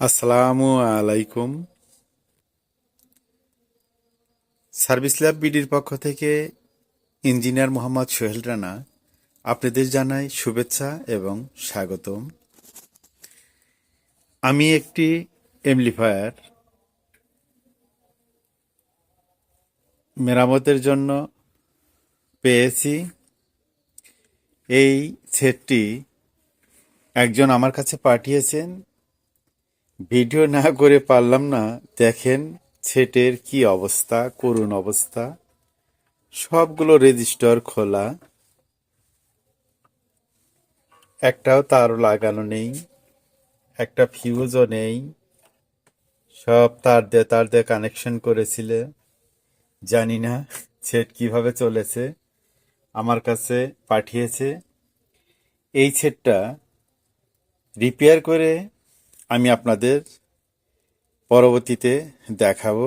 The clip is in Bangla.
আসসালামু আলাইকুম। সার্ভিস ল্যাব বিডির পক্ষ থেকে ইঞ্জিনিয়ার মোহাম্মদ সোহেল রানা আপনাদের জানাই শুভেচ্ছা এবং স্বাগতম। আমি একটি এমলিফায়ার মেরামতের জন্য পেয়েছি। এই সেটটি একজন আমার কাছে পাঠিয়েছেন। ভিডিও না করে পারলাম না। দেখেন, ছেটের কি অবস্থা, করুণ অবস্থা। সবগুলো রেজিস্টার খোলা। একটাও তার লাগানো নেই। একটা ফিউজও নেই। সব তার দিয়ে তার দিয়ে কানেকশন করেছিল। জানি না সেট কীভাবে চলেছে। আমার কাছে পাঠিয়েছে। এই সেটটা রিপেয়ার করে আমি আপনাদের পরবর্তীতে দেখাবো।